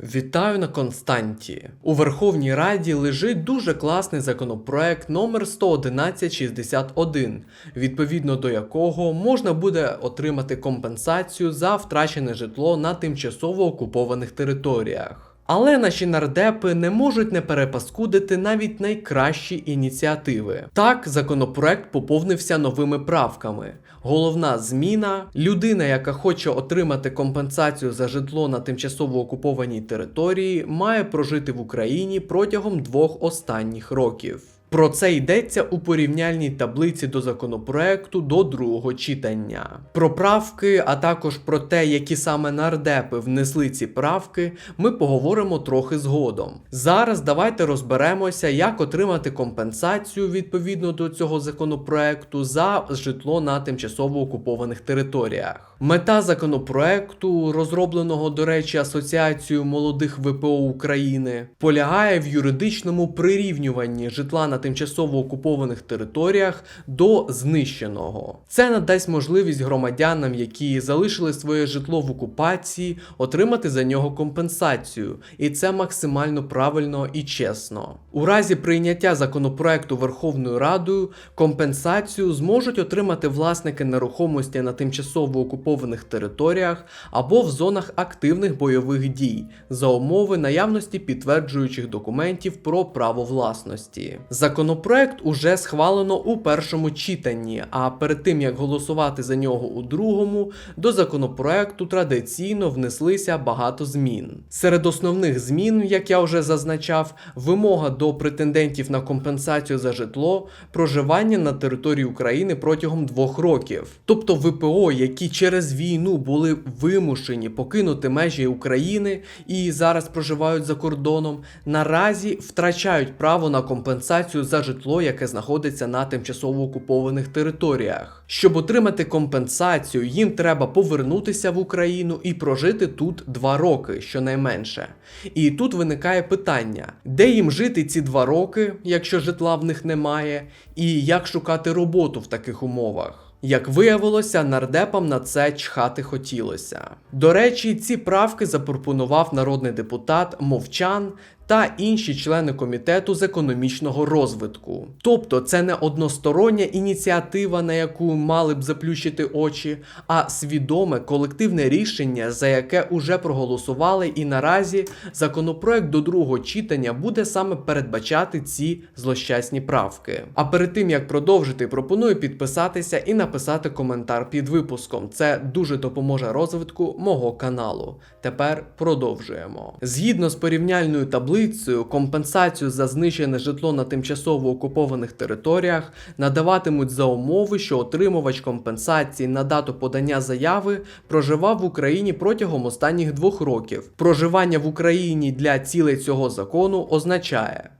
Вітаю на Константі. У Верховній Раді лежить дуже класний законопроект номер 11161, відповідно до якого можна буде отримати компенсацію за втрачене житло на тимчасово окупованих територіях. Але наші нардепи не можуть не перепаскудити навіть найкращі ініціативи. Так, законопроект поповнився новими правками. Головна зміна: людина, яка хоче отримати компенсацію за житло на тимчасово окупованій території, має прожити в Україні протягом двох останніх років. Про це йдеться у порівняльній таблиці до законопроекту до другого читання. Про правки, а також про те, які саме нардепи внесли ці правки, ми поговоримо трохи згодом. Зараз давайте розберемося, як отримати компенсацію відповідно до цього законопроекту за житло на тимчасово окупованих територіях. Мета законопроекту, розробленого, до речі, Асоціацією молодих ВПО України, полягає в юридичному прирівнюванні житла на тимчасово окупованих територіях до знищеного. Це надасть можливість громадянам, які залишили своє житло в окупації, отримати за нього компенсацію, і це максимально правильно і чесно. У разі прийняття законопроекту Верховною Радою компенсацію зможуть отримати власники нерухомості на тимчасово окупованих територіях або в зонах активних бойових дій за умови наявності підтверджуючих документів про право власності. Законопроект уже схвалено у першому читанні, а перед тим як голосувати за нього у другому, до законопроекту традиційно внеслися багато змін. Серед основних змін, як я вже зазначав, вимога до претендентів на компенсацію за житло, проживання на території України протягом двох років. Тобто ВПО, які через війну були вимушені покинути межі України і зараз проживають за кордоном, наразі втрачають право на компенсацію за житло, яке знаходиться на тимчасово окупованих територіях. Щоб отримати компенсацію, їм треба повернутися в Україну і прожити тут два роки, щонайменше. І тут виникає питання, де їм жити ці два роки, якщо житла в них немає, і як шукати роботу в таких умовах. Як виявилося, нардепам на це чхати хотілося. До речі, ці правки запропонував народний депутат Мовчан та інші члени комітету з економічного розвитку. Тобто це не одностороння ініціатива, на яку мали б заплющити очі, а свідоме колективне рішення, за яке уже проголосували, і наразі законопроект до другого читання буде саме передбачати ці злощасні правки. А перед тим як продовжити, пропоную підписатися і написати коментар під випуском. Це дуже допоможе розвитку мого каналу. Тепер продовжуємо. Згідно з порівняльною таблицею, компенсацію за знищене житло на тимчасово окупованих територіях надаватимуть за умови, що отримувач компенсації на дату подання заяви проживав в Україні протягом останніх двох років. Проживання в Україні для цілей цього закону означає.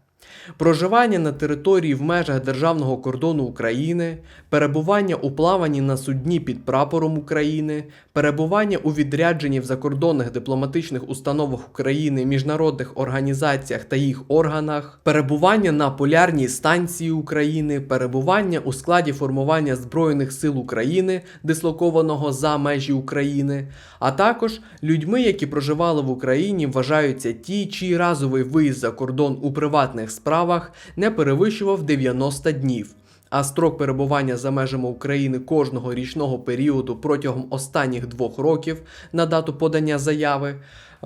Проживання на території в межах державного кордону України, перебування у плаванні на судні під прапором України, перебування у відрядженні в закордонних дипломатичних установах України, міжнародних організаціях та їх органах, перебування на полярній станції України, перебування у складі формування Збройних сил України, дислокованого за межі України, а також людьми, які проживали в Україні, вважаються ті, чий разовий виїзд за кордон у приватних справах не перевищував 90 днів. А строк перебування за межами України кожного річного періоду протягом останніх двох років на дату подання заяви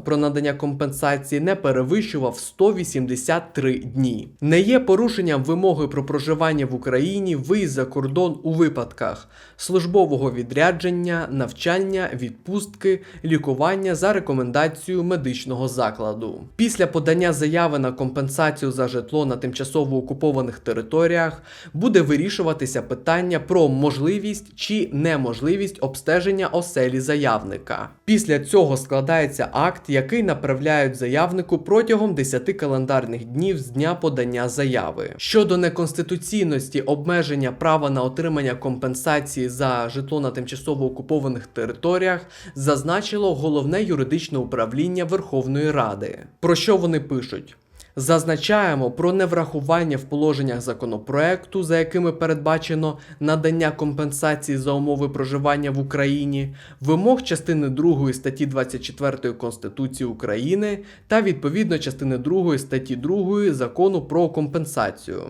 про надання компенсації не перевищував 183 дні. Не є порушенням вимоги про проживання в Україні виїзд за кордон у випадках службового відрядження, навчання, відпустки, лікування за рекомендацією медичного закладу. Після подання заяви на компенсацію за житло на тимчасово окупованих територіях буде вирішуватися питання про можливість чи неможливість обстеження оселі заявника. Після цього складається акт, який направляють заявнику протягом 10 календарних днів з дня подання заяви. Щодо неконституційності обмеження права на отримання компенсації за житло на тимчасово окупованих територіях, зазначило головне юридичне управління Верховної Ради. Про що вони пишуть? Зазначаємо про неврахування в положеннях законопроекту, за якими передбачено надання компенсації за умови проживання в Україні, вимог частини 2 статті 24 Конституції України та відповідно частини 2 статті 2 Закону про компенсацію,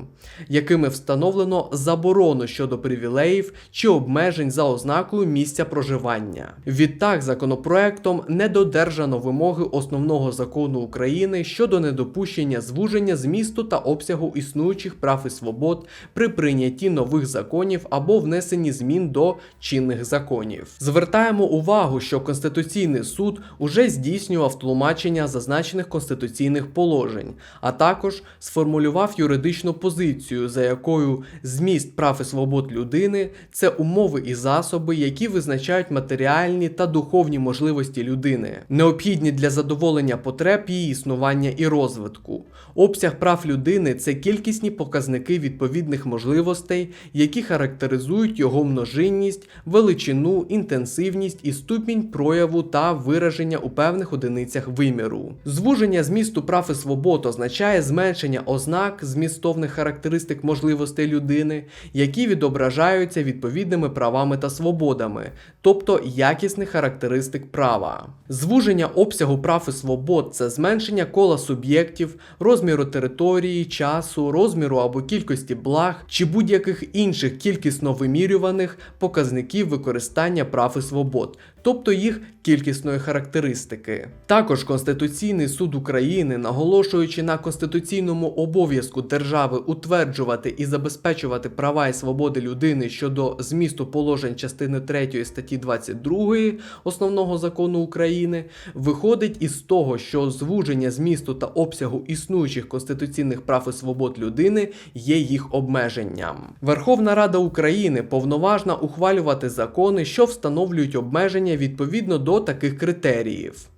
якими встановлено заборону щодо привілеїв чи обмежень за ознакою місця проживання. Відтак, законопроектом не додержано вимоги основного закону України щодо недопущення звуження змісту та обсягу існуючих прав і свобод при прийнятті нових законів або внесенні змін до чинних законів. Звертаємо увагу, що Конституційний суд уже здійснював тлумачення зазначених конституційних положень, а також сформулював юридичну позицію, за якою зміст прав і свобод людини це умови і засоби, які визначають матеріальні та духовні можливості людини, необхідні для задоволення потреб її існування і розвитку. Обсяг прав людини це кількісні показники відповідних можливостей, які характеризують його множинність, величину, інтенсивність і ступінь прояву та вираження у певних одиницях виміру. Звуження змісту прав і свобод означає зменшення ознак змістовних характеристик можливостей людини, які відображаються відповідними правами та свободами, тобто якісних характеристик права. Звуження обсягу прав і свобод це зменшення кола суб'єктів, розміру території, часу, розміру або кількості благ чи будь-яких інших кількісно вимірюваних показників використання прав і свобод, тобто їх кількісної характеристики. Також Конституційний суд України, наголошуючи на конституційному обов'язку держави утверджувати і забезпечувати права і свободи людини щодо змісту положень частини 3 статті 22 основного закону України, виходить із того, що звуження змісту та обсягу існуючих конституційних прав і свобод людини є їх обмеженням. Верховна Рада України повноважна ухвалювати закони, що встановлюють обмеження відповідно до таких критеріїв.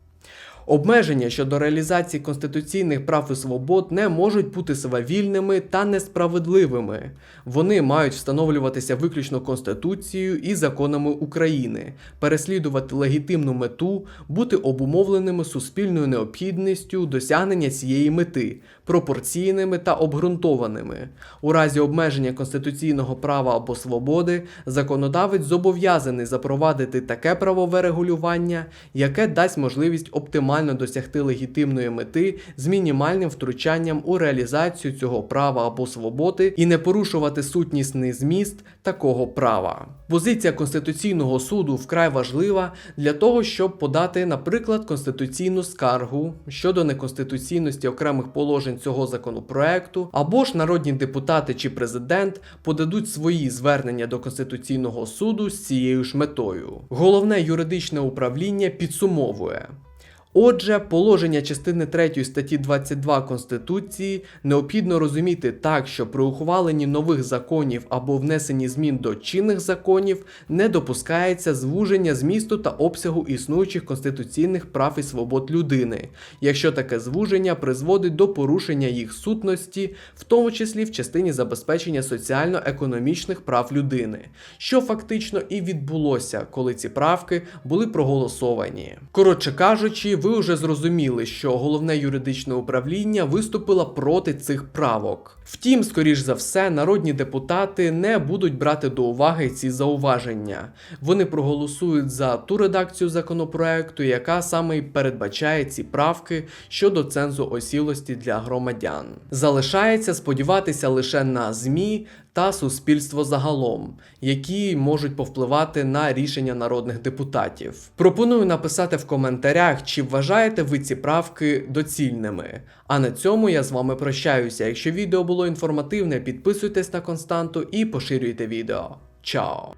Обмеження щодо реалізації конституційних прав і свобод не можуть бути свавільними та несправедливими. Вони мають встановлюватися виключно Конституцією і законами України, переслідувати легітимну мету, бути обумовленими суспільною необхідністю досягнення цієї мети, пропорційними та обґрунтованими. У разі обмеження конституційного права або свободи законодавець зобов'язаний запровадити таке правове регулювання, яке дасть можливість оптимально досягти легітимної мети з мінімальним втручанням у реалізацію цього права або свободи і не порушувати сутнісний зміст такого права. Позиція Конституційного суду вкрай важлива для того, щоб подати, наприклад, конституційну скаргу щодо неконституційності окремих положень цього законопроекту, або ж народні депутати чи президент подадуть свої звернення до Конституційного суду з цією ж метою. Головне юридичне управління підсумовує. Отже, положення частини 3 статті 22 Конституції необхідно розуміти так, що при ухваленні нових законів або внесенні змін до чинних законів не допускається звуження змісту та обсягу існуючих конституційних прав і свобод людини, якщо таке звуження призводить до порушення їх сутності, в тому числі в частині забезпечення соціально-економічних прав людини, що фактично і відбулося, коли ці правки були проголосовані. Коротше кажучи, ви вже зрозуміли, що головне юридичне управління виступило проти цих правок. Втім, скоріш за все, народні депутати не будуть брати до уваги ці зауваження. Вони проголосують за ту редакцію законопроекту, яка саме й передбачає ці правки щодо цензу осілості для громадян. Залишається сподіватися лише на ЗМІ та суспільство загалом, які можуть повпливати на рішення народних депутатів. Пропоную написати в коментарях, чи вважаєте ви ці правки доцільними. А на цьому я з вами прощаюся. Якщо відео було інформативне, підписуйтесь на константу і поширюйте відео. Чао!